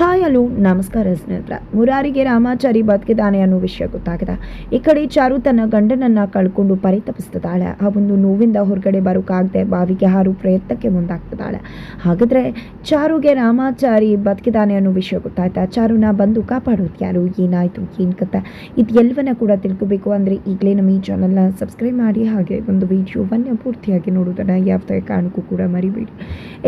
Hi hello, ನಮಸ್ಕಾರ ಸ್ನೇಹಿತರ. ಮುರಾರಿಗೆ ರಾಮಾಚಾರಿ ಬದುಕಿದಾನೆ ಅನ್ನೋ ವಿಷಯ ಗೊತ್ತಾಗಿದೆ. ಈ ಕಡೆ ಚಾರು ತನ್ನ ಗಂಡನನ್ನ ಕಳ್ಕೊಂಡು ಪರಿತಪಿಸ್ತಿದ್ದಾಳೆ. ಆ ಒಂದು ನೋವಿಂದ ಹೊರಗಡೆ ಬರೋಕ್ಕಾಗದೆ ಬಾವಿಗೆ ಹಾರು ಪ್ರಯತ್ನಕ್ಕೆ ಮುಂದಾಗ್ತಿದ್ದಾಳೆ. ಹಾಗಾದ್ರೆ ಚಾರುಗೆ ರಾಮಾಚಾರಿ ಬದುಕಿದಾನೆ ಅನ್ನೋ ವಿಷಯ ಗೊತ್ತಾಯ್ತಾ? ಚಾರುನ ಬಂದು ಕಾಪಾಡೋದು ಯಾರು? ಏನಾಯಿತು? ಏನು ಕತೆ? ಇದು ಎಲ್ಲವನ್ನ ಕೂಡ ತಿಳ್ಕೋಬೇಕು ಅಂದರೆ ಈಗಲೇ ನಮ್ಮ ಈ ಚಾನಲ್ನ ಸಬ್ಸ್ಕ್ರೈಬ್ ಮಾಡಿ ಹಾಗೆ ಒಂದು ವಿಡಿಯೋವನ್ನು ಪೂರ್ತಿಯಾಗಿ ನೋಡೋದನ್ನು ಯಾವುದೇ ಕಾರಣಕ್ಕೂ ಕೂಡ ಮರಿಬೇಡಿ.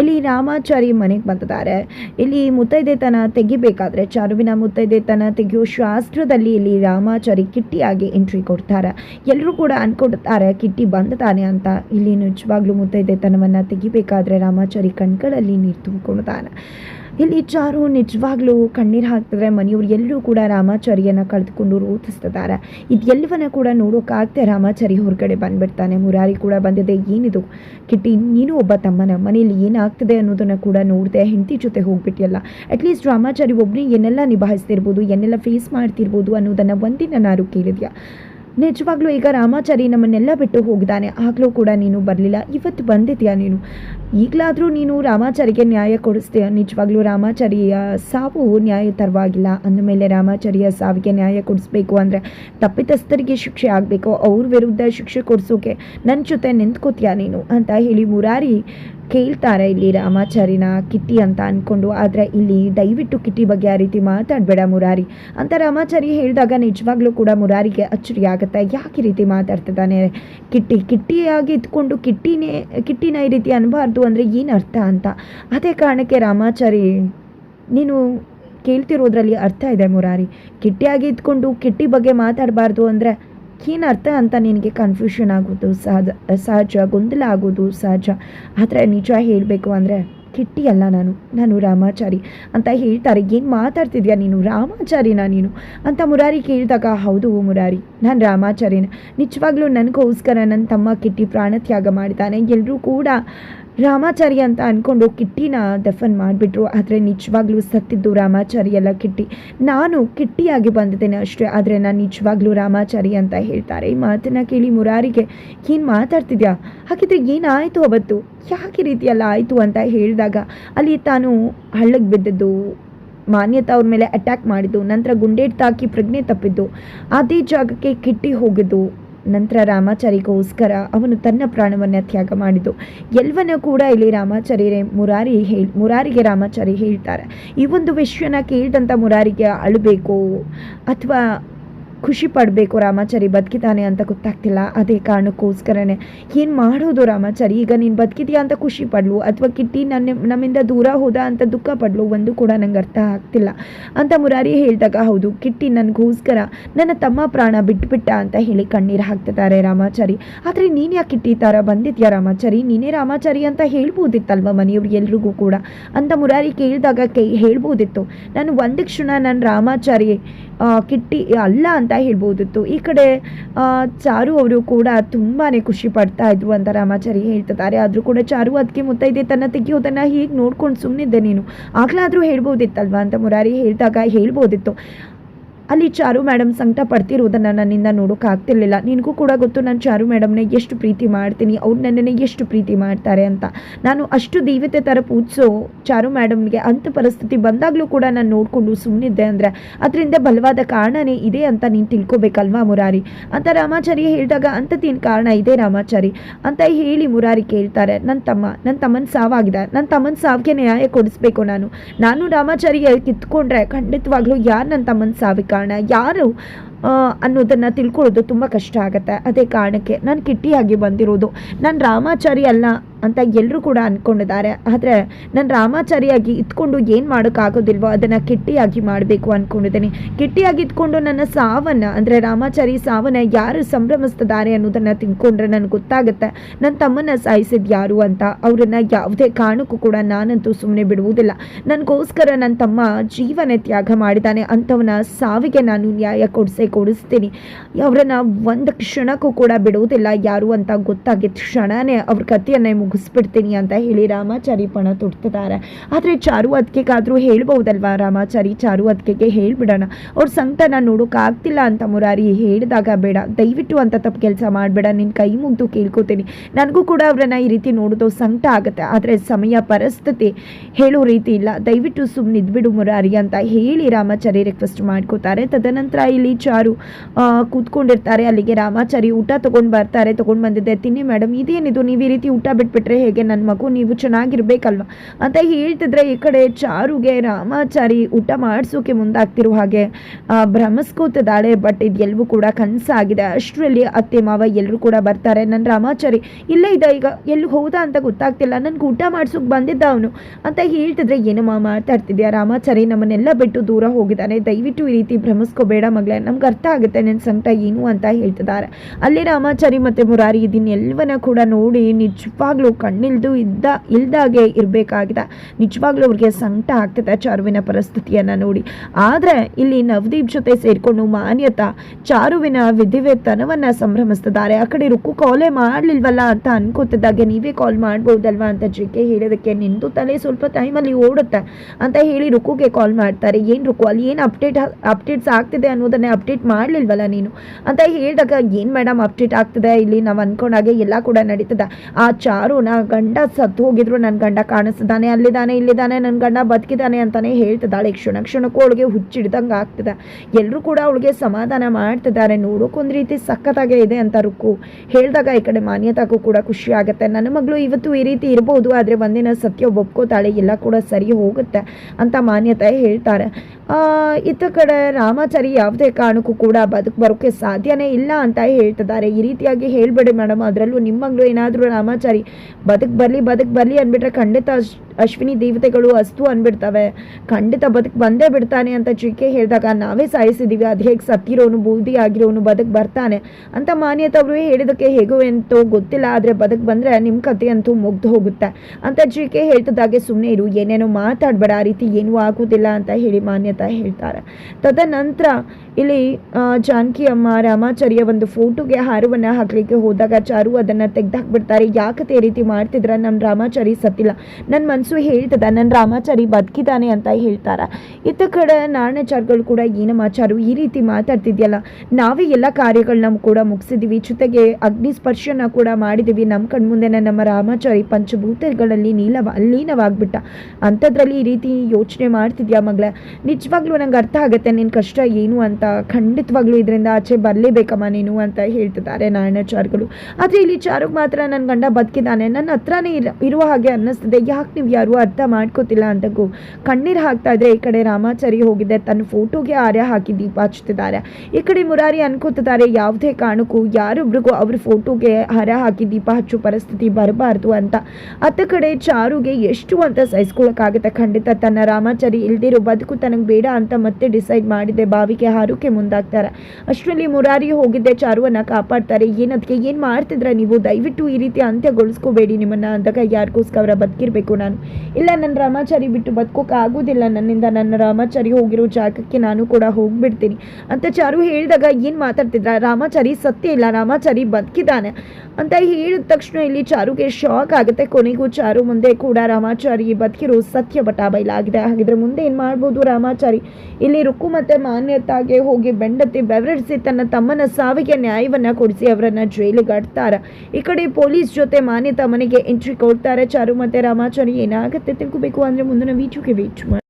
ಇಲ್ಲಿ ರಾಮಾಚಾರಿ ಮನೆಗೆ ಬಂದಿದ್ದಾರೆ. ಇಲ್ಲಿ ಮುತ್ತೈದೆತನ ತೆಗಿಬೇಕಾದ್ರೆ ಚಾರುವಿನ ಮುತ್ತೈದೆತನ ತೆಗೆಯೋ ಶಾಸ್ತ್ರದಲ್ಲಿ ಇಲ್ಲಿ ರಾಮಾಚಾರಿ ಕಿಟ್ಟಿಯಾಗಿ ಎಂಟ್ರಿ ಕೊಡ್ತಾರೆ. ಎಲ್ಲರೂ ಕೂಡ ಅನ್ಕೊಡ್ತಾರೆ, ಕಿಟ್ಟಿ ಬಂದತಾನೆ ಅಂತ. ಇಲ್ಲಿ ನಿಜವಾಗ್ಲೂ ಮುತ್ತೈದೆತನವನ್ನು ತೆಗಿಬೇಕಾದ್ರೆ ರಾಮಾಚಾರಿ ಕಣ್ಗಳಲ್ಲಿ ನೀರು ತುಂಬಿಕೊಳ್ತಾನೆ ಇಲ್ಲಿ ಜಾರು ನಿಜವಾಗ್ಲೂ ಕಣ್ಣೀರು ಹಾಕ್ತಿದ್ರೆ ಮನೆಯವ್ರು ಎಲ್ಲರೂ ಕೂಡ ರಾಮಾಚಾರಿಯನ್ನು ಕಳೆದುಕೊಂಡು ರೋಧಿಸ್ತಿದ್ದಾರೆ ಇದೆಲ್ಲವನ್ನ ಕೂಡ ನೋಡೋಕ್ಕಾಗದೆ ರಾಮಾಚಾರಿ ಹೊರಗಡೆ ಬಂದ್ಬಿಡ್ತಾನೆ. ಮುರಾರಿ ಕೂಡ ಬಂದಿದೆ. ಏನಿದು? ಕಿಟ್ಟಿ, ನೀನು ಒಬ್ಬ ತಮ್ಮನ. ಮನೆಯಲ್ಲಿ ಏನಾಗ್ತದೆ ಅನ್ನೋದನ್ನು ಕೂಡ ನೋಡಿದೆ ಹೆಂಡತಿ ಜೊತೆ ಹೋಗ್ಬಿಟ್ಟಿಯಲ್ಲ ಅಟ್ಲೀಸ್ಟ್ ರಾಮಾಚಾರಿ ಒಬ್ಬನೇ ಏನೆಲ್ಲ ನಿಭಾಯಿಸ್ತಿರ್ಬೋದು ಏನೆಲ್ಲ ಫೇಸ್ ಮಾಡ್ತಿರ್ಬೋದು ಅನ್ನೋದನ್ನು ಒಂದಿನಾರು ಕೇಳಿದ್ಯಾ? ನಿಜವಾಗ್ಲೂ ಈಗ ರಾಮಾಚಾರಿ ನಮ್ಮನ್ನೆಲ್ಲ ಬಿಟ್ಟು ಹೋಗಿದ್ದಾನೆ. ಆಗಲೂ ಕೂಡ ನೀನು ಬರಲಿಲ್ಲ. ಇವತ್ತು ಬಂದಿದ್ಯಾ ನೀನು? ಈಗಲಾದರೂ ನೀನು ರಾಮಾಚಾರಿಗೆ ನ್ಯಾಯ ಕೊಡಿಸ್ತೀಯ? ನಿಜವಾಗ್ಲೂ ರಾಮಾಚಾರಿಯ ಸಾವು ನ್ಯಾಯತರವಾಗಿಲ್ಲ ಅಂದಮೇಲೆ ರಾಮಾಚಾರಿಯ ಸಾವಿಗೆ ನ್ಯಾಯ ಕೊಡಿಸ್ಬೇಕು ಅಂದರೆ ತಪ್ಪಿತಸ್ಥರಿಗೆ ಶಿಕ್ಷೆ ಆಗಬೇಕು. ಅವ್ರ ವಿರುದ್ಧ ಶಿಕ್ಷೆ ಕೊಡಿಸೋಕೆ ನನ್ನ ಜೊತೆ ನಿಂತ್ಕೋತೀಯ ನೀನು? ಅಂತ ಹೇಳಿ ಮುರಾರಿ ಕೇಳ್ತಾರೆ, ಇಲ್ಲಿ ರಾಮಾಚಾರಿನ ಕಿಟ್ಟಿ ಅಂತ ಅಂದ್ಕೊಂಡು ಆದರೆ ಇಲ್ಲಿ ದಯವಿಟ್ಟು ಕಿಟ್ಟಿ ಬಗ್ಗೆ ಆ ರೀತಿ ಮಾತಾಡಬೇಡ ಮುರಾರಿ. ಅಂತ ರಾಮಾಚಾರಿ ಹೇಳಿದಾಗ ನಿಜವಾಗ್ಲೂ ಕೂಡ ಮುರಾರಿಗೆ ಅಚ್ಚರಿ ಆಗುತ್ತೆ. ಯಾಕೆ ಈ ರೀತಿ ಮಾತಾಡ್ತಿದ್ದಾನೆ? ಕಿಟ್ಟಿ, ಕಿಟ್ಟಿಯಾಗಿ ಇದ್ಕೊಂಡು ಕಿಟ್ಟಿನೇ, ಕಿಟ್ಟಿನ ಈ ರೀತಿ ಅನ್ಬಾರ್ದು ಅಂದರೆ ಏನು ಅರ್ಥ ಅಂತ. ಅದೇ ಕಾರಣಕ್ಕೆ ರಾಮಾಚಾರಿ, ನೀನು ಕೇಳ್ತಿರೋದ್ರಲ್ಲಿ ಅರ್ಥ ಇದೆ ಮುರಾರಿ. ಕಿಟ್ಟಿಯಾಗಿ ಇದ್ಕೊಂಡು ಕಿಟ್ಟಿ ಬಗ್ಗೆ ಮಾತಾಡಬಾರ್ದು ಅಂದರೆ ಏನು ಅರ್ಥ ಅಂತ ನಿನಗೆ ಕನ್ಫ್ಯೂಷನ್ ಆಗೋದು ಸಹಜ ಸಹಜ, ಗೊಂದಲ ಆಗೋದು, ಸಹಜ. ಆದರೆ ನಿಜ ಹೇಳಬೇಕು ಅಂದರೆ ಕಿಟ್ಟಿ ಅಲ್ಲ ನಾನು ನಾನು ರಾಮಾಚಾರಿ ಅಂತ ಹೇಳ್ತಾರೆ. ಏನು ಮಾತಾಡ್ತಿದ್ಯಾ ನೀನು? ರಾಮಾಚಾರಿನ ನೀನು? ಅಂತ ಮುರಾರಿ ಕೇಳಿದಾಗ, ಹೌದು ಮುರಾರಿ, ನಾನು ರಾಮಾಚಾರಿನ. ನಿಜವಾಗ್ಲೂ ನನಗೋಸ್ಕರ ನನ್ನ ತಮ್ಮ ಕಿಟ್ಟಿ ಪ್ರಾಣತ್ಯಾಗ ಮಾಡಿದ್ದಾನೆ. ಎಲ್ಲರೂ ಕೂಡ ರಾಮಾಚಾರಿ ಅಂತ ಅಂದ್ಕೊಂಡು ಕಿಟ್ಟಿನ ದಫನ್ ಮಾಡಿಬಿಟ್ರು. ಆದರೆ ನಿಜವಾಗ್ಲೂ ಸತ್ತಿದ್ದು ರಾಮಾಚಾರಿ ಅಲ್ಲ ಕಿಟ್ಟಿ. ನಾನು ಕಿಟ್ಟಿಯಾಗಿ ಬಂದಿದ್ದೇನೆ ಅಷ್ಟೇ, ಆದರೆ ನಾನು ನಿಜವಾಗ್ಲೂ ರಾಮಾಚಾರಿ ಅಂತ ಹೇಳ್ತಾರೆ. ಈ ಮಾತನ್ನು ಕೇಳಿ ಮುರಾರಿಗೆ, ಏನು ಮಾತಾಡ್ತಿದ್ಯಾ? ಹಾಗಿದ್ರೆ ಏನಾಯಿತು ಅವತ್ತು? ಯಾಕೆ ರೀತಿಯೆಲ್ಲ ಆಯಿತು? ಅಂತ ಹೇಳಿದಾಗ, ಅಲ್ಲಿ ತಾನು ಹಳ್ಳಕ್ಕೆ ಬಿದ್ದದ್ದು, ಮಾನ್ಯತಾ ಅವ್ರ ಮೇಲೆ ಅಟ್ಯಾಕ್ ಮಾಡಿದ್ದು, ನಂತರ ಗುಂಡೇಟ್ ತಾಕಿ ಪ್ರಜ್ಞೆ ತಪ್ಪಿದ್ದು. ಅದೇ ಜಾಗಕ್ಕೆ ಕಿಟ್ಟಿ ಹೋಗಿದ್ದು. ನಂತರ ರಾಮಾಚಾರಿಗೋಸ್ಕರ ಅವನು ತನ್ನ ಪ್ರಾಣವನ್ನು ತ್ಯಾಗ ಮಾಡಿದ್ದು. ಎಲ್ಲವನ್ನೂ ಕೂಡ ಇಲ್ಲಿ ರಾಮಾಚಾರಿ ಮುರಾರಿ ಹೇಳಿ, ಮುರಾರಿಗೆ ರಾಮಾಚಾರಿ ಹೇಳ್ತಾರೆ. ಈ ಒಂದು ವಿಷಯನ ಕೇಳಿದಂಥ ಮುರಾರಿಗೆ ಅಳಬೇಕು ಅಥವಾ ಖುಷಿ ಪಡಬೇಕು ರಾಮಾಚಾರಿ, ಬದುಕಿದ್ದಾನೆ ಅಂತ ಗೊತ್ತಾಗ್ತಿಲ್ಲ. ಅದೇ ಕಾರಣಕ್ಕೋಸ್ಕರನೇ. ಏನು ಮಾಡೋದು ರಾಮಾಚಾರಿ? ಈಗ ನೀನು ಬದುಕಿದ್ಯಾ ಅಂತ ಖುಷಿ ಪಡ್ಲು, ಅಥವಾ ಕಿಟ್ಟಿ ನನ್ನ, ನಮ್ಮಿಂದ ದೂರ ಹೋದ ಅಂತ ದುಃಖ ಪಡ್ಲು, ಒಂದು ಕೂಡ ನಂಗೆ ಅರ್ಥ ಆಗ್ತಿಲ್ಲ. ಅಂತ ಮುರಾರಿ ಹೇಳಿದಾಗ, ಹೌದು, ಕಿಟ್ಟಿ ನನಗೋಸ್ಕರ ನನ್ನ ತಮ್ಮ ಪ್ರಾಣ ಬಿಟ್ಬಿಟ್ಟ ಅಂತ ಹೇಳಿ ಕಣ್ಣೀರು ಹಾಕ್ತಿದ್ದಾರೆ ರಾಮಾಚಾರಿ. ಆದರೆ ನೀನು ಯಾಕೆ ಕಿಟ್ಟಿ ಥರ ಬಂದಿದ್ಯಾ ರಾಮಾಚಾರಿ? ನೀನೇ ರಾಮಾಚಾರಿ ಅಂತ ಹೇಳ್ಬೋದಿತ್ತಲ್ವ ಮನೆಯವ್ರು ಎಲ್ರಿಗೂ ಕೂಡ? ಅಂತ ಮುರಾರಿ ಕೇಳಿದಾಗ ಕೈ ಹೇಳ್ಬೋದಿತ್ತು. ನಾನು ಒಂದು ಕ್ಷಣ ನಾನು ರಾಮಾಚಾರಿ ಕಿಟ್ಟಿ ಅಲ್ಲ ಅಂತ ಹೇಳ್ಬೋದಿತ್ತು. ಈ ಕಡೆ ಚಾರು ಅವರು ಕೂಡ ತುಂಬಾ ಖುಷಿ ಪಡ್ತಾ ಇದ್ರು ಅಂತ ರಾಮಾಚಾರಿ ಹೇಳ್ತಿದ್ದಾರೆ. ಆದರೂ ಕೂಡ ಚಾರು ಅದಕ್ಕೆ ಮುತ್ತೈದೆ ತನ್ನ ತೆಗಿಯೋದನ್ನು ಹೀಗೆ ನೋಡ್ಕೊಂಡು ಸುಮ್ಮನಿದ್ದೆ ನೀನು. ಆಗ್ಲಾದರೂ ಹೇಳ್ಬೋದಿತ್ತಲ್ವಾ ಅಂತ ಮುರಾರಿ ಹೇಳಿದಾಗ ಹೇಳ್ಬೋದಿತ್ತು. ಅಲ್ಲಿ ಚಾರು ಮೇಡಮ್ ಸಂಕಟ ಪಡ್ತಿರೋದನ್ನು ನನ್ನಿಂದ ನೋಡೋಕ್ಕಾಗ್ತಿರ್ಲಿಲ್ಲ ನಿನಗೂ ಕೂಡ ಗೊತ್ತು, ನಾನು ಚಾರು ಮೇಡಮ್ನ ಎಷ್ಟು ಪ್ರೀತಿ ಮಾಡ್ತೀನಿ, ಅವ್ರು ನನ್ನನ್ನು ಎಷ್ಟು ಪ್ರೀತಿ ಮಾಡ್ತಾರೆ ಅಂತ. ನಾನು ಅಷ್ಟು ದೇವತೆ ಥರ ಪೂಜಿಸೋ ಚಾರು ಮೇಡಮ್ಗೆ ಅಂಥ ಪರಿಸ್ಥಿತಿ ಬಂದಾಗಲೂ ಕೂಡ ನಾನು ನೋಡಿಕೊಂಡು ಸುಮ್ಮನಿದ್ದೆ ಅಂದರೆ, ಅದರಿಂದ ಬಲವಾದ ಕಾರಣನೇ ಇದೆ ಅಂತ ನೀನು ತಿಳ್ಕೊಬೇಕಲ್ವಾ ಮುರಾರಿ? ಅಂತ ರಾಮಾಚಾರಿ ಹೇಳಿದಾಗ, ಅಂಥದ್ದೇನು ಕಾರಣ ಇದೆ ರಾಮಾಚಾರಿ? ಅಂತ ಹೇಳಿ ಮುರಾರಿ ಕೇಳ್ತಾರೆ ನನ್ನ ತಮ್ಮ ನನ್ನ ತಮ್ಮನ ಸಾವಾಗಿದೆ. ನನ್ನ ತಮ್ಮನ ಸಾವಿಗೆ ನ್ಯಾಯ ಕೊಡಿಸ್ಬೇಕು ನಾನು. ನಾನು ರಾಮಾಚಾರಿಗೆ ಕಿತ್ಕೊಂಡ್ರೆ ಖಂಡಿತವಾಗ್ಲೂ ಯಾರು ನನ್ನ ತಮ್ಮನ ಸಾವಿಗೆ ಕಾರಣ ಯಾರು ಆ, ಅನ್ನೋದನ್ನು ತಿಳ್ಕೊಳ್ಳೋದು ತುಂಬ ಕಷ್ಟ ಆಗುತ್ತೆ. ಅದೇ ಕಾರಣಕ್ಕೆ ನಾನು ಕಿಟ್ಟಿಯಾಗಿ ಬಂದಿರೋದು. ನಾನು ರಾಮಾಚಾರಿ ಅಲ್ಲ ಅಂತ ಎಲ್ಲರೂ ಕೂಡ ಅಂದ್ಕೊಂಡಿದ್ದಾರೆ ಆದರೆ ನಾನು ರಾಮಾಚಾರಿಯಾಗಿ ಇದ್ಕೊಂಡು ಏನು ಮಾಡೋಕ್ಕಾಗೋದಿಲ್ವೋ ಅದನ್ನು ಕಿಟ್ಟಿಯಾಗಿ ಮಾಡಬೇಕು ಅಂದ್ಕೊಂಡಿದ್ದೀನಿ ಕಿಟ್ಟಿಯಾಗಿ ಇದ್ಕೊಂಡು ನನ್ನ ಸಾವನ್ನು, ಅಂದರೆ ರಾಮಾಚಾರಿ ಸಾವನ್ನು ಯಾರು ಸಂಭ್ರಮಿಸ್ತಿದ್ದಾರೆ ಅನ್ನೋದನ್ನು ತಿಳ್ಕೊಂಡ್ರೆ ನನಗೆ ಗೊತ್ತಾಗುತ್ತೆ. ನನ್ನ ತಮ್ಮನ್ನು ಸಾಯಿಸಿದ ಯಾರು ಅಂತ. ಅವರನ್ನು ಯಾವುದೇ ಕಾರಣಕ್ಕೂ ಕೂಡ ನಾನಂತೂ ಸುಮ್ಮನೆ ಬಿಡುವುದಿಲ್ಲ. ನನಗೋಸ್ಕರ ನನ್ನ ತಮ್ಮ ಜೀವನ ತ್ಯಾಗ ಮಾಡಿದ್ದಾನೆ. ಅಂಥವನ ಸಾವಿಗೆ ನಾನು ನ್ಯಾಯ ಕೊಡಿಸೇ ಕೊಡಿಸ್ತೀನಿ. ಅವರನ್ನು ಒಂದು ಕ್ಷಣಕ್ಕೂ ಕೂಡ ಬಿಡುವುದಿಲ್ಲ. ಯಾರು ಅಂತ ಗೊತ್ತಾಗಿದ್ದ ಕ್ಷಣನೇ ಅವ್ರ ಕಥೆಯನ್ನೇ ಮುಗಿಸ್ಬಿಡ್ತೀನಿ ಅಂತ ಹೇಳಿ ರಾಮಾಚಾರಿ ಪಣ ತೊಡ್ತಿದ್ದಾರೆ. ಆದರೆ ಚಾರು ಅದಕ್ಕೆಗಾದರೂ ಹೇಳ್ಬಹುದಲ್ವಾ? ರಾಮಾಚಾರಿ ಚಾರು ಅದಕ್ಕೆ ಹೇಳ್ಬಿಡೋಣ. ಅವ್ರ ಸಂಕಟನ ನೋಡೋಕ್ಕಾಗ್ತಿಲ್ಲ ಅಂತ ಮುರಾರಿ ಹೇಳಿದಾಗ, ಬೇಡ, ದಯವಿಟ್ಟು ಅಂತ ತಪ್ಪು ಕೆಲಸ ಮಾಡಬೇಡ. ನಿನ್ನ ಕೈ ಮುಗ್ದು ಕೇಳ್ಕೊತೀನಿ. ನನಗೂ ಕೂಡ ಅವರನ್ನು ಈ ರೀತಿ ನೋಡೋದು ಸಂಕಟ ಆಗುತ್ತೆ. ಆದರೆ ಸಮಯ, ಪರಿಸ್ಥಿತಿ ಹೇಳೋ ರೀತಿ ಇಲ್ಲ. ದಯವಿಟ್ಟು ಸುಮ್ಮನೆ ಇದ್ಬಿಡು ಮುರಾರಿ ಅಂತ ಹೇಳಿ ರಾಮಾಚಾರಿ ರಿಕ್ವೆಸ್ಟ್ ಮಾಡ್ಕೋತಾರೆ. ತದನಂತರ ಇಲ್ಲಿ ಚಾರು ಆ, ಕೂತ್ಕೊಂಡಿರ್ತಾರೆ. ಅಲ್ಲಿಗೆ ರಾಮಾಚಾರಿ ಊಟ ತೊಗೊಂಡು ಬರ್ತಾರೆ ತೊಗೊಂಡು ಬಂದಿದ್ದೆ ತಿನ್ನಿ ಮೇಡಮ್ ಇದೇನಿದು? ನೀವು ಈ ರೀತಿ ಊಟ ಬಿಟ್ಬಿಟ್ರೆ ಹೇಗೆ ನನ್ನ ಮಗು? ನೀವು ಚೆನ್ನಾಗಿರ್ಬೇಕಲ್ವ? ಅಂತ ಹೇಳ್ತಿದ್ರೆ ಈ ಕಡೆ ಚಾರುಗೆ ರಾಮಾಚಾರಿ ಊಟ ಮಾಡಿಸೋಕೆ ಮುಂದಾಗ್ತಿರೋ ಹಾಗೆ ಭ್ರಮಿಸ್ಕೋತಿದ್ದಾಳೆ ಬಟ್ ಇದು ಎಲ್ಲವೂ ಕೂಡ ಕನಸಾಗಿದೆ. ಅಷ್ಟರಲ್ಲಿ ಅತ್ತೆ ಮಾವ ಎಲ್ಲರೂ ಕೂಡ ಬರ್ತಾರೆ. ನನ್ನ ರಾಮಾಚಾರಿ ಇಲ್ಲೇ ಇದ್ದ. ಈಗ ಎಲ್ಲಿ ಹೋದ ಅಂತ ಗೊತ್ತಾಗ್ತಿಲ್ಲ. ನನ್ಗೆ ಊಟ ಮಾಡಿಸೋಕೆ ಬಂದಿದ್ದ ಅವನು. ಅಂತ ಹೇಳ್ತಿದ್ರೆ ಏನಮ್ಮ ಮಾತಾಡ್ತಿದ್ಯಾ ರಾಮಾಚಾರಿ ನಮ್ಮನ್ನೆಲ್ಲ ಬಿಟ್ಟು ದೂರ ಹೋಗಿದ್ದಾನೆ. ದಯವಿಟ್ಟು ಈ ರೀತಿ ಭ್ರಮಿಸ್ಕೋಬೇಡ ಮಗಳೇ. ನಮ್ಗೆ ಅರ್ಥ ಆಗುತ್ತೆ ನನ್ನ ಸಂಕಟ ಏನು ಅಂತ ಹೇಳ್ತಿದ್ದಾರೆ. ಅಲ್ಲಿ ರಾಮಾಚಾರಿ ಮತ್ತು ಮುರಾರಿ ಇದನ್ನೆಲ್ಲವನ್ನ ಕೂಡ ನೋಡಿ ನಿಜವಾಗ್ಲೂ ಕಣ್ಣಿಲ್ದು ಇದ್ದ, ಇಲ್ದಾಗೆ ಇರಬೇಕಾಗಿದೆ. ನಿಜವಾಗ್ಲೂ ಅವ್ರಿಗೆ ಸಂಕಟ ಆಗ್ತದೆ ಚಾರುವಿನ ಪರಿಸ್ಥಿತಿಯನ್ನು ನೋಡಿ. ಆದರೆ ಇಲ್ಲಿ ನವದೀಪ್ ಜೊತೆ ಸೇರಿಕೊಂಡು ಮಾನ್ಯತಾ ಚಾರುವಿನ ವಿಧಿವೇತನವನ್ನು ಸಂಭ್ರಮಿಸ್ತಿದ್ದಾರೆ. ಆ ಕಡೆ ರುಕ್ಕು ಕಾಲೇ ಮಾಡಲಿಲ್ವಲ್ಲ ಅಂತ ಅನ್ಕೋತಿದ್ದಾಗೆ ನೀವೇ ಕಾಲ್ ಮಾಡ್ಬೋದಲ್ವಾ ಅಂತ ಜಿಕೆ ಹೇಳೋದಕ್ಕೆ ನಿಂದು ತಲೆ ಸ್ವಲ್ಪ ಟೈಮಲ್ಲಿ ಓಡುತ್ತೆ ಅಂತ ಹೇಳಿ ರುಕ್ಕುಗೆ ಕಾಲ್ ಮಾಡ್ತಾರೆ. ಏನು ರುಕ್ಕು, ಅಲ್ಲಿ ಏನು ಅಪ್ಡೇಟ್ ಅಪ್ಡೇಟ್ಸ್ ಆಗ್ತಿದೆ ಅನ್ನೋದನ್ನೇ ಅಪ್ಡೇಟ್ ಮಾಡಲಿಲ್ವಲ್ಲ ನೀನು? ಅಂತ ಹೇಳಿದಾಗ ಏನು ಮೇಡಮ್ ಅಪ್ಡೇಟ್ ಆಗ್ತದೆ? ಇಲ್ಲಿ ನಾವು ಅನ್ಕೊಂಡಾಗೆ ಎಲ್ಲ ಕೂಡ ನಡೀತದೆ. ಆ ಚಾರು ನಾ ಗಂಡ ಸತ್ತು ಹೋಗಿದ್ರು ನನ್ನ ಗಂಡ ಕಾಣಿಸ್ತಾನೆ ಅಲ್ಲಿದ್ದಾನೆ ಇಲ್ಲಿದ್ದಾನೆ ನನ್ನ ಗಂಡ ಬದುಕಿದ್ದಾನೆ ಅಂತಲೇ ಹೇಳ್ತಿದ್ದಾಳೆ. ಕ್ಷಣ ಕ್ಷಣಕ್ಕೂ ಅವಳಿಗೆ ಹುಚ್ಚಿಡ್ದಂಗೆ ಆಗ್ತದೆ. ಎಲ್ಲರೂ ಕೂಡ ಅವಳಿಗೆ ಸಮಾಧಾನ ಮಾಡ್ತಿದ್ದಾರೆ. ನೋಡೋಕೊಂದು ರೀತಿ ಸಖತ್ತಾಗೆ ಇದೆ ಅಂತ ರುಕ್ಕು. ಹೇಳಿದಾಗ ಈ ಕಡೆ ಮಾನ್ಯತಾಗೂ ಕೂಡ ಖುಷಿ ಆಗುತ್ತೆ. ನನ್ನ ಮಗಳು ಇವತ್ತು ಈ ರೀತಿ ಇರ್ಬೋದು, ಆದರೆ ಒಂದಿನ ಸತ್ಯ ಒಪ್ಕೋತಾಳೆ, ಎಲ್ಲ ಕೂಡ ಸರಿ ಹೋಗುತ್ತೆ ಅಂತ ಮಾನ್ಯತೆ ಹೇಳ್ತಾರೆ. ಇತ್ತ ಕಡೆ ರಾಮಾಚಾರಿ ಯಾವುದೇ ಕಾರಣಕ್ಕೂ ಕೂಡ ಬದುಕು ಬರೋಕ್ಕೆ ಸಾಧ್ಯನೇ ಇಲ್ಲ ಅಂತ ಹೇಳ್ತಿದ್ದಾರೆ. ಈ ರೀತಿಯಾಗಿ ಹೇಳ್ಬೇಡಿ ಮೇಡಮ್, ಅದರಲ್ಲೂ ನಿಮ್ಮ ಮಗಳು ಏನಾದರೂ ರಾಮಾಚಾರಿ ಬದುಕು ಬರಲಿ ಬದುಕು ಬರಲಿ ಅಂದ್ಬಿಟ್ರೆ ಖಂಡಿತ ಅಶ್ವಿನಿ ದೇವತೆಗಳು ಅಸ್ತು ಅಂದ್ಬಿಡ್ತವೆ ಖಂಡಿತ ಬದುಕು ಬಂದೇ ಬಿಡ್ತಾನೆ ಅಂತ ಜಿಕೆ ಹೇಳಿದಾಗ, ನಾವೇ ಸಾಯಿಸಿದ್ದೀವಿ ಅದು ಹೇಗೆ ಸತ್ತಿರೋನು ಬೂದಿ ಆಗಿರೋನು ಬದುಕು ಬರ್ತಾನೆ ಅಂತ ಮಾನ್ಯತವರು ಹೇಳಿದಕ್ಕೆ ಹೇಗೋ ಎಂತೋ ಗೊತ್ತಿಲ್ಲ, ಆದರೆ ಬದುಕು ಬಂದರೆ ನಿಮ್ಮ ಕತೆ ಅಂತೂ ಮುಗ್ದು ಹೋಗುತ್ತೆ ಅಂತ ಜಿ ಕೆ ಸುಮ್ಮನೆ ಇರು, ಏನೇನೋ ಮಾತಾಡಬೇಡ, ಆ ರೀತಿ ಏನೂ ಆಗೋದಿಲ್ಲ ಅಂತ ಹೇಳಿ ಮಾನ್ಯತಾ ಹೇಳ್ತಾರೆ. ತದನಂತರ ಇಲ್ಲಿ ಜಾನಕಿ ಅಮ್ಮ, ರಾಮಾಚಾರ್ಯ ಒಂದು ಫೋಟೋಗೆ ಹಾರವನ್ನು ಹಾಕಲಿಕ್ಕೆ ಹೋದಾಗ, ಚಾರು ಅದನ್ನು ತೆಗ್ದಾಕ್ಬಿಡ್ತಾರೆ. ಯಾಕತೆ ಈ ರೀತಿ ಮಾಡ್ತಿದ್ರ? ನಮ್ಮ ರಾಮಾಚಾರಿ ಸತ್ತಿಲ್ಲ. ನನ್ನ ಮನಸ್ಸು ಹೇಳ್ತದ ನನ್ನ ರಾಮಾಚಾರಿ ಬದುಕಿದ್ದಾನೆ ಅಂತ ಹೇಳ್ತಾರೆ? ಇತ್ತ ಕಡೆ ನಾರಾಯಣಾಚಾರ್ಯಗಳು ಕೂಡ ಏನಮ್ಮ ಚಾರು ಈ ರೀತಿ ಮಾತಾಡ್ತಿದ್ಯಲ್ಲ? ನಾವೇ ಎಲ್ಲ ಕಾರ್ಯಗಳನ್ನ ಕೂಡ ಮುಗಿಸಿದ್ದೀವಿ ಜೊತೆಗೆ ಅಗ್ನಿ ಸ್ಪರ್ಶನ ಕೂಡ ಮಾಡಿದ್ದೀವಿ ನಮ್ಮ ಕಣ್ಮುಂದೆನೇ ನಮ್ಮ ರಾಮಾಚಾರಿ ಪಂಚಭೂತಗಳಲ್ಲಿ ನೀಲವ, ಲೀನವಾಗ್ಬಿಟ್ಟ. ಅಂಥದ್ರಲ್ಲಿ ಈ ರೀತಿ ಯೋಚನೆ ಮಾಡ್ತಿದ್ಯಾ ಮಗಳೇ? ನಿಜವಾಗ್ಲೂ ನಂಗೆ ಅರ್ಥ ಆಗುತ್ತೆ. ನಿನ್ನ ಕಷ್ಟ ಏನು ಅಂತ ಖಂಡಿತವಾಗ್ಲೂ ಇದರಿಂದ ಆಚೆ ಬರಲೇಬೇಕಮ್ಮ ನೀನು ಅಂತ ಹೇಳ್ತಿದ್ದಾರೆ ನಾರಾಯಣಾಚಾರ್ಯಗಳು ಆದರೆ ಇಲ್ಲಿ ಚಾರುಗ್ ಮಾತ್ರ ನನ್ನ ಗಂಡ ಬದುಕಿದ್ದಾನೆ. ನನ್ನ ಹತ್ರನೇ ಇರ, ಇರುವ ಹಾಗೆ ಅನ್ನಿಸ್ತಿದೆ. ಯಾಕೆ ನೀವು ಯಾರು ಅರ್ಥ ಮಾಡ್ಕೋತಿಲ್ಲ ಅಂತ ಗೋ ಕಣ್ಣೀರು ಹಾಕ್ತಾ ಇದ್ರೆ ಈ ಕಡೆ ರಾಮಾಚಾರಿ ಹೋಗಿದೆ, ತನ್ನ ಫೋಟೋಗೆ ಆರ್ಯ ಹಾಕಿ ದೀಪ ಹಚ್ತಿದ್ದಾರೆ ಈ ಕಡೆ ಮುರಾರಿ ಅನ್ಕೋತಿದ್ದಾರೆ, ಯಾವುದೇ ಕಾರಣಕ್ಕೂ ಯಾರೊಬ್ರಿಗೂ ಅವ್ರ ಫೋಟೋಗೆ ಹರ ಹಾಕಿ ದೀಪ ಹಚ್ಚೋ ಪರಿಸ್ಥಿತಿ ಬರಬಾರ್ದು ಅಂತ. ಅತ್ತ ಕಡೆ ಚಾರುಗೆ ಎಷ್ಟು ಅಂತ ಸಹಿಸ್ಕೊಳಕ್ಕಾಗುತ್ತೆ, ಖಂಡಿತ ತನ್ನ ರಾಮಾಚಾರಿ ಇಲ್ದಿರೋ ಬದುಕು ತನಗೆ ಬೇಡ ಅಂತ ಮತ್ತೆ ಡಿಸೈಡ್ ಮಾಡಿದೆ, ಬಾವಿಗೆ ಹಾರೋಕೆ ಮುಂದಾಗ್ತಾರೆ. ಅಷ್ಟರಲ್ಲಿ ಮುರಾರಿ ಹೋಗಿದ್ದೆ, ಚಾರುವನ್ನ ಕಾಪಾಡ್ತಾರೆ. ಏನದಕ್ಕೆ ಏನು ಮಾಡ್ತಿದ್ರ ನೀವು? ದಯವಿಟ್ಟು ಈ ರೀತಿ ಅಂತ್ಯಗೊಳಿಸ್ಕೋಬೇಡಿ ನಿಮ್ಮನ್ನ ಅಂದಾಗ ಯಾರಿಗೋಸ್ಕರ ಬದುಕಿರ್ಬೇಕು ನಾನು. ಇಲ್ಲ, ನನ್ನ ರಾಮಾಚಾರಿ ಬಿಟ್ಟು ಬದುಕೋಕೆ ಆಗೋದಿಲ್ಲ. ನನ್ನಿಂದ ನನ್ನ ರಾಮಾಚಾರಿ ಹೋಗಿರೋ ಜಾಗಕ್ಕೆ ನಾನು ಕೂಡ ಹೋಗ್ಬಿಡ್ತೀನಿ. ಅಂತ ಚಾರು ಹೇಳಿದಾಗ ಏನು ಮಾತಾಡ್ತಿದ್ರ? ರಾಮಾಚಾರಿ ಸತ್ಯ ಇಲ್ಲ, ರಾಮಾಚಾರಿ ಬದುಕಿದ್ದಾನೆ ಅಂತ ಹೇಳಿದ ತಕ್ಷಣ ಇಲ್ಲಿ ಚಾರುಗೆ ಶಾಕ್ ಆಗುತ್ತೆ. ಕೊನೆಗೂ ಚಾರು ಮುಂದೆ ಕೂಡ ರಾಮಾಚಾರಿ ಬದುಕಿರೋ ಸತ್ಯ ಬಟ ಬೈಲಾಗಿದೆ ಹಾಗಿದ್ರೆ ಮುಂದೆ ಏನು ಮಾಡ್ಬೋದು ರಾಮಾಚಾರಿ? ಇಲ್ಲಿ ರುಕ್ಕು ಮತ್ತೆ ಮಾನ್ಯತಾಗೆ ಹೋಗಿ ಬೆಂಡತಿ ಬೆವರಿಸಿ ತನ್ನ ತಮ್ಮನ ಸಾವಿಗೆ ನ್ಯಾಯವನ್ನ ಕೊಡಿಸಿ ಅವರನ್ನು ಜೈಲಿಗೆ ಈ ಕಡೆ ಪೊಲೀಸ್ ಜೊತೆ ಮಾನ್ಯತಾ ಮನೆಗೆ ಎಂಟ್ರಿ ಕೊಡ್ತಾರೆ. ಚಾರು ಮತ್ತೆ ರಾಮಾಚಾರಿ ಏನಾಗುತ್ತೆ ತಿಳ್ಕೊಬೇಕು ಅಂದ್ರೆ ಮುಂದಿನ ವೀಡಿಯೋಗೆ ವೇಟ್ ಮಾಡಿ